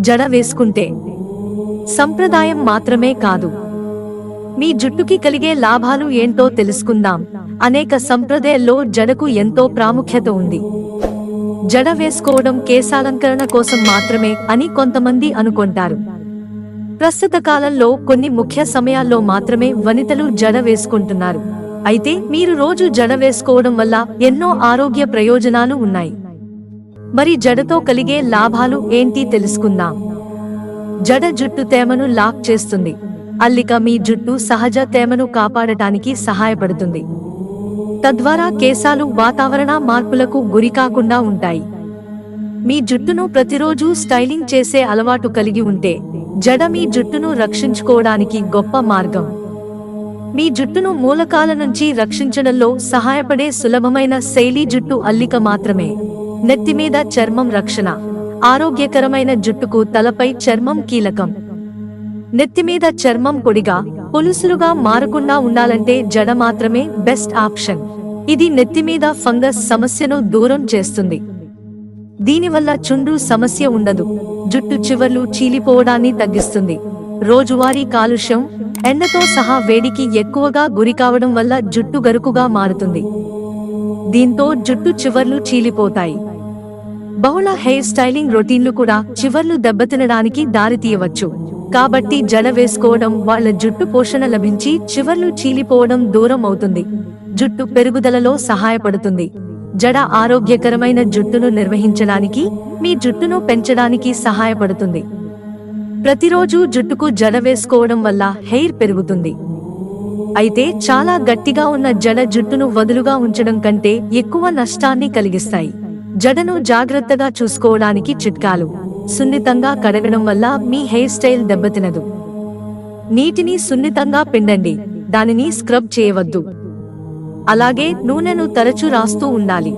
జడ వేసుకుంటే. సంప్రదాయం మాత్రమే కాదు. మీ జుట్టుకి కలిగే లాభాలు ఏంటో తెలుసుకుందాం. అనేక సంప్రదాయాల్లో జడకు ఎంతో ప్రాముఖ్యత ఉంది. జడ వేసుకోవడం కేశాలంకరణ కోసం మాత్రమే అని కొంతమంది అనుకుంటారు. ప్రస్తుత కాలంలో కొన్ని ముఖ్య సమయాల్లో మాత్రమే వనితలు జడ వేసుకుంటున్నారు. అయితే మీరు రోజు జడ వేసుకోవడం వల్ల ఎన్నో ఆరోగ్య ప్రయోజనాలు ఉన్నాయి. మరి జడతో కలిగే లాభాలు ఏంటి తెలుసుకుందాం. జడ జుట్టు తేమను లాక్ చేస్తుంది. అల్లిక మీ జుట్టు సహజ తేమను కాపాడటానికి సహాయపడుతుంది. తద్వారా కేశాలు వాతావరణ మార్పులకు గురికాకుండా ఉంటాయి. మీ జుట్టును ప్రతిరోజు స్టైలింగ్ చేసే అలవాటు కలిగి ఉంటే జడ మీ జుట్టును రక్షించుకోవడానికి గొప్ప మార్గం. మీ జుట్టును మూలకాల నుంచి రక్షించడంలో సహాయపడే సులభమైన శైలి జుట్టు అల్లిక మాత్రమే. నెత్తిమీద చర్మం రక్షణ. ఆరోగ్యకరమైన జుట్టుకు తలపై చర్మం కీలకం. నెత్తిమీద చర్మం పొడిగా పొలుసులుగా మారకుండా ఉండాలంటే జడ మాత్రమే బెస్ట్ ఆప్షన్. ఇది నెత్తిమీద ఫంగస్ సమస్యను దూరం చేస్తుంది. దీనివల్ల చుండ్రు సమస్య ఉండదు. జుట్టు చివర్లు చీలిపోవడాన్ని తగ్గిస్తుంది. రోజువారీ కాలుష్యం ఎండతో సహా వేడికి ఎక్కువగా గురికావడం వల్ల జుట్టు గరుకుగా మారుతుంది. దీంతో జుట్టు చివర్లు చీలిపోతాయి. బహుళ హెయిర్ స్టైలింగ్ రొటీన్లు కూడా చివర్లు దెబ్బతినడానికి దారితీయవచ్చు కాబట్టి జడ వేసుకోవడం వాళ్ళ జుట్టు పోషణ లభించి చివర్లు చీలిపోవడం దూరం అవుతుంది. జుట్టు పెరుగుదలలో సహాయపడుతుంది. జడ ఆరోగ్యకరమైన జుట్టును నిర్వహించడానికి మీ జుట్టును పెంచడానికి సహాయపడుతుంది. ప్రతిరోజు జుట్టుకు జడ వేసుకోవడం వల్ల హెయిర్ పెరుగుతుంది. అయితే చాలా గట్టిగా ఉన్న జడ జుట్టును వదులుగా ఉంచడం కంటే ఎక్కువ నష్టాన్ని కలిగిస్తాయి. జడను జాగ్రత్తగా చూసుకోవడానికి చిట్కాలు. సున్నితంగా కడగడం వల్ల మీ హెయిర్ స్టైల్ దెబ్బతినదు. నీటిని సున్నితంగా పిండండి. దానిని స్క్రబ్ చేయవద్దు. అలాగే నూనెను తరచూ రాస్తూ ఉండాలి.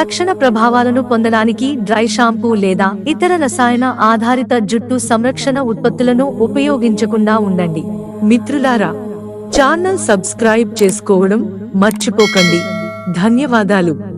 తక్షణ ప్రభావాలను పొందడానికి డ్రై షాంపూ లేదా ఇతర రసాయన ఆధారిత జుట్టు సంరక్షణ ఉత్పత్తులను ఉపయోగించకుండా ఉండండి. మిత్రులారా ఛానల్ సబ్స్క్రైబ్ చేసుకోవడం మర్చిపోకండి. ధన్యవాదాలు.